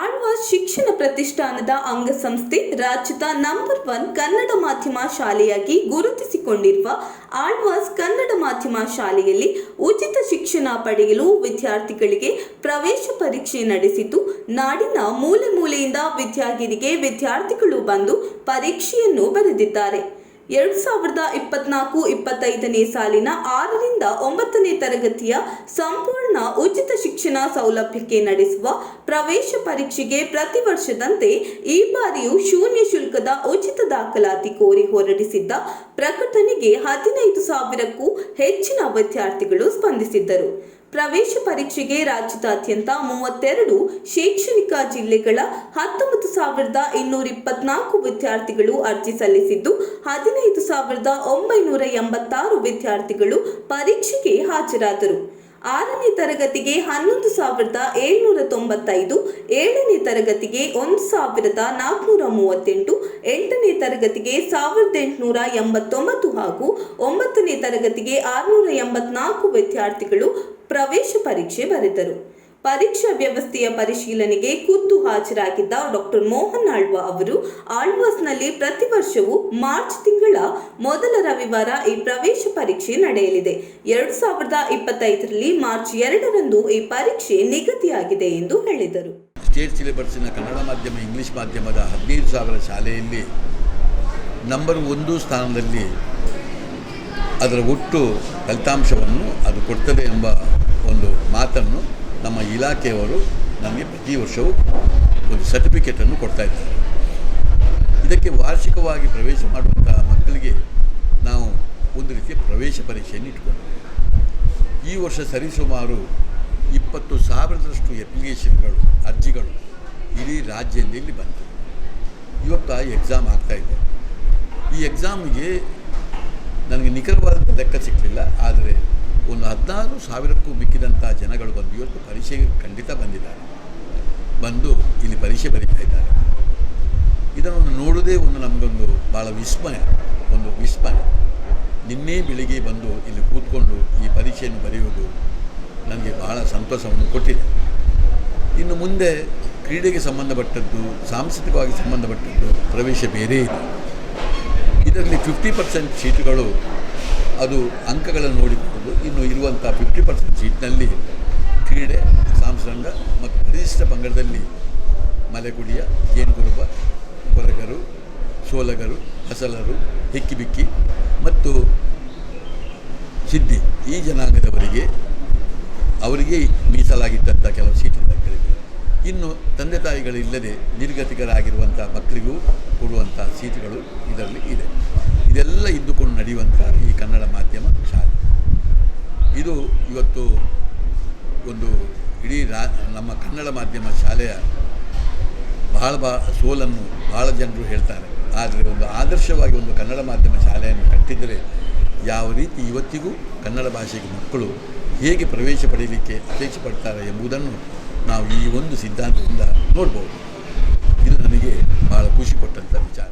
ಆಳ್ವಾಸ್ ಶಿಕ್ಷಣ ಪ್ರತಿಷ್ಠಾನದ ಅಂಗಸಂಸ್ಥೆ ರಾಜ್ಯದ ನಂಬರ್ ಒನ್ ಕನ್ನಡ ಮಾಧ್ಯಮ ಶಾಲೆಯಾಗಿ ಗುರುತಿಸಿಕೊಂಡಿರುವ ಆಳ್ವಾಸ್ ಕನ್ನಡ ಮಾಧ್ಯಮ ಶಾಲೆಯಲ್ಲಿ ಉಚಿತ ಶಿಕ್ಷಣ ಪಡೆಯಲು ವಿದ್ಯಾರ್ಥಿಗಳಿಗೆ ಪ್ರವೇಶ ಪರೀಕ್ಷೆ ನಡೆಸಿದ್ದು, ನಾಡಿನ ಮೂಲೆ ಮೂಲೆಯಿಂದ ವಿದ್ಯಾಗಿರಿಗೆ ವಿದ್ಯಾರ್ಥಿಗಳು ಬಂದು ಪರೀಕ್ಷೆಯನ್ನು ಬರೆದಿದ್ದಾರೆ. ಎರಡು ಸಾವಿರದ ಇಪ್ಪತ್ನಾಲ್ಕು ಇಪ್ಪತ್ತೈದನೇ ಸಾಲಿನ ಆರರಿಂದ ಒಂಬತ್ತನೇ ತರಗತಿಯ ಸಂಪೂರ್ಣ ಉಚಿತ ಶಿಕ್ಷಣ ಸೌಲಭ್ಯಕ್ಕೆ ನಡೆಸುವ ಪ್ರವೇಶ ಪರೀಕ್ಷೆಗೆ ಪ್ರತಿ ವರ್ಷದಂತೆ ಈ ಬಾರಿಯೂ ಶೂನ್ಯ ಶುಲ್ಕದ ಉಚಿತ ದಾಖಲಾತಿ ಕೋರಿ ಹೊರಡಿಸಿದ್ದ ಪ್ರಕಟಣೆಗೆ ಹದಿನೈದು ಸಾವಿರಕ್ಕೂ ಹೆಚ್ಚಿನ ವಿದ್ಯಾರ್ಥಿಗಳು ಸ್ಪಂದಿಸಿದ್ದರು. ಪ್ರವೇಶ ಪರೀಕ್ಷೆಗೆ ರಾಜ್ಯದಾದ್ಯಂತ ಮೂವತ್ತೆರಡು ಶೈಕ್ಷಣಿಕ ಜಿಲ್ಲೆಗಳ ಹತ್ತೊಂಬತ್ತು ಸಾವಿರದ ಇನ್ನೂರ ಇಪ್ಪತ್ನಾಲ್ಕು ವಿದ್ಯಾರ್ಥಿಗಳು ಅರ್ಜಿ ಸಲ್ಲಿಸಿದ್ದು, ಹದಿನೈದು ಸಾವಿರದ ಒಂಬೈನೂರ ಎಂಬತ್ತಾರು ವಿದ್ಯಾರ್ಥಿಗಳು ಪರೀಕ್ಷೆಗೆ ಹಾಜರಾದರು. ಆರನೇ ತರಗತಿಗೆ ಹನ್ನೊಂದು ಸಾವಿರದ ಏಳ್ನೂರ ತೊಂಬತ್ತೈದು, ಏಳನೇ ತರಗತಿಗೆ ಒಂದು ಸಾವಿರದ ನಾಲ್ಕುನೂರ ಮೂವತ್ತೆಂಟು, ಎಂಟನೇ ತರಗತಿಗೆ ಸಾವಿರದ ಎಂಟುನೂರ ಎಂಬತ್ತೊಂಬತ್ತು ಹಾಗೂ ಒಂಬತ್ತನೇ ತರಗತಿಗೆ ಆರುನೂರ ಎಂಬತ್ನಾಲ್ಕು ವಿದ್ಯಾರ್ಥಿಗಳು ಪ್ರವೇಶ ಪರೀಕ್ಷೆ ಬರೆದರು. ಪರೀಕ್ಷಾ ವ್ಯವಸ್ಥೆಯ ಪರಿಶೀಲನೆಗೆ ಖುದ್ದು ಹಾಜರಾಗಿದ್ದ ಡಾಕ್ಟರ್ ಮೋಹನ್ ಆಳ್ವ ಅವರು ಆಳ್ವಾಸ್ನಲ್ಲಿ ಪ್ರತಿ ವರ್ಷವೂ ಮಾರ್ಚ್ ತಿಂಗಳ ಮೊದಲ ರವಿವಾರ ಈ ಪ್ರವೇಶ ಪರೀಕ್ಷೆ ನಡೆಯಲಿದೆ. ಎರಡು ಸಾವಿರದ ಇಪ್ಪತ್ತೈದರಲ್ಲಿ ಮಾರ್ಚ್ ಎರಡರಂದು ಈ ಪರೀಕ್ಷೆ ನಿಗದಿಯಾಗಿದೆ ಎಂದು ಹೇಳಿದರು. ಸ್ಟೇಟ್ ಸಿಲೆಬಸ್ಸಿನ ಕನ್ನಡ ಮಾಧ್ಯಮ, ಇಂಗ್ಲಿಷ್ ಮಾಧ್ಯಮದ ಹದಿನೈದು ಸಾವಿರ ಶಾಲೆಯಲ್ಲಿ ನಂಬರ್ ಒಂದು ಸ್ಥಾನದಲ್ಲಿ ಅದರ ಒಟ್ಟು ಫಲಿತಾಂಶವನ್ನು ಅದು ಕೊಡ್ತದೆ ಎಂಬ ಒಂದು ಮಾತನ್ನು ನಮ್ಮ ಇಲಾಖೆಯವರು ನಮಗೆ ಪ್ರತಿ ವರ್ಷವೂ ಒಂದು ಸರ್ಟಿಫಿಕೇಟನ್ನು ಕೊಡ್ತಾ ಇದ್ದಾರೆ. ಇದಕ್ಕೆ ವಾರ್ಷಿಕವಾಗಿ ಪ್ರವೇಶ ಮಾಡುವಂತಹ ಮಕ್ಕಳಿಗೆ ನಾವು ಒಂದು ರೀತಿಯ ಪ್ರವೇಶ ಪರೀಕ್ಷೆಯನ್ನು ಇಟ್ಕೊಂಡಿದ್ದೇವೆ. ಈ ವರ್ಷ ಸರಿಸುಮಾರು ಇಪ್ಪತ್ತು ಸಾವಿರದಷ್ಟು ಅಪ್ಲಿಕೇಶನ್ಗಳು ಅರ್ಜಿಗಳು ಇಡೀ ರಾಜ್ಯದಲ್ಲಿ ಬಂತು ಇವತ್ತು ಎಕ್ಸಾಮ್ ಆಗ್ತಾಯಿದೆ ಈ ಎಕ್ಸಾಮಿಗೆ ನನಗೆ ನಿಖರವಾದ ಲೆಕ್ಕ ಸಿಕ್ಕಲಿಲ್ಲ ಆದರೆ ಒಂದು ಹದಿನಾರು ಸಾವಿರಕ್ಕೂ ಮಿಕ್ಕಿದಂಥ ಜನಗಳು ಬಂದು ಇವತ್ತು ಪರೀಕ್ಷೆಗೆ ಖಂಡಿತ ಬಂದಿದ್ದಾರೆ. ಬಂದು ಇಲ್ಲಿ ಪರೀಕ್ಷೆ ಬರೀತಾ ಇದ್ದಾರೆ. ಇದನ್ನು ನೋಡೋದೇ ಒಂದು ನಮಗೊಂದು ಭಾಳ ವಿಸ್ಮಯ, ಒಂದು ವಿಸ್ಮಯ. ನಿನ್ನೆ ಬೆಳಿಗ್ಗೆ ಬಂದು ಇಲ್ಲಿ ಕೂತ್ಕೊಂಡು ಈ ಪರೀಕ್ಷೆಯನ್ನು ಬರೆಯುವುದು ನನಗೆ ಬಹಳ ಸಂತೋಷವನ್ನು ಕೊಟ್ಟಿದೆ. ಇನ್ನು ಮುಂದೆ ಕ್ರೀಡೆಗೆ ಸಂಬಂಧಪಟ್ಟದ್ದು, ಸಾಂಸ್ಕೃತಿಕವಾಗಿ ಸಂಬಂಧಪಟ್ಟದ್ದು ಪ್ರವೇಶ ಬೇರೆ ಇದೆ. ಇದರಲ್ಲಿ ಫಿಫ್ಟಿ ಪರ್ಸೆಂಟ್ ಸೀಟುಗಳು ಅದು ಅಂಕಗಳನ್ನು ನೋಡಿಕೊಂಡು ಇನ್ನು ಇರುವಂಥ ಫಿಫ್ಟಿ ಪರ್ಸೆಂಟ್ ಸೀಟ್ನಲ್ಲಿ ಕ್ರೀಡೆ, ಸಾಂಸಂಗ ಮತ್ತು ಪರಿಶಿಷ್ಟ ಪಂಗಡದಲ್ಲಿ ಮಲೆಗುಡಿಯ ಜೇನುಗುರುಬ ಕೊರಗರು, ಸೋಲಗರು ಹಸಲರು ಹಿಕ್ಕಿಬಿಕ್ಕಿ ಮತ್ತು ಸಿದ್ಧಿ ಈ ಜನಾಂಗದವರಿಗೆ ಅವರಿಗೆ ಮೀಸಲಾಗಿದ್ದಂಥ ಕೆಲವು ಸೀಟುಗಳಿವೆ ಇನ್ನು ತಂದೆ ತಾಯಿಗಳಿಲ್ಲದೆ ನಿರ್ಗತಿಕರಾಗಿರುವಂಥ ಮಕ್ಕಳಿಗೂ ಕೊಡುವಂಥ ಸೀಟುಗಳು ಇದರಲ್ಲಿ ಇದೆ. ಇದೆಲ್ಲ ಇದ್ದುಕೊಂಡು ನಡೆಯುವಂಥ ಈ ಕನ್ನಡ ಮಾಧ್ಯಮ ಶಾಲೆ. ಇದು ಇವತ್ತು ಒಂದು ಇಡೀ ರಾ, ನಮ್ಮ ಕನ್ನಡ ಮಾಧ್ಯಮ ಶಾಲೆಯ ಬಹಳ ಬಹಳ ಸೋಲನ್ನು ಬಹಳ ಜನರು ಹೇಳ್ತಾರೆ. ಆದರೆ ಒಂದು ಆದರ್ಶವಾಗಿ ಒಂದು ಕನ್ನಡ ಮಾಧ್ಯಮ ಶಾಲೆಯನ್ನು ಕಟ್ಟಿದರೆ ಯಾವ ರೀತಿ ಇವತ್ತಿಗೂ ಕನ್ನಡ ಭಾಷೆಗೆ ಮಕ್ಕಳು ಹೇಗೆ ಪ್ರವೇಶ ಪಡೆಯಲಿಕ್ಕೆ ಅಪೇಕ್ಷೆ ಪಡ್ತಾರೆ ಎಂಬುದನ್ನು ನಾವು ಈ ಒಂದು ಸಿದ್ಧಾಂತದಿಂದ ನೋಡ್ಬೋದು. ಇದು ನನಗೆ ಭಾಳ ಖುಷಿ ಕೊಟ್ಟಂಥ ವಿಚಾರ.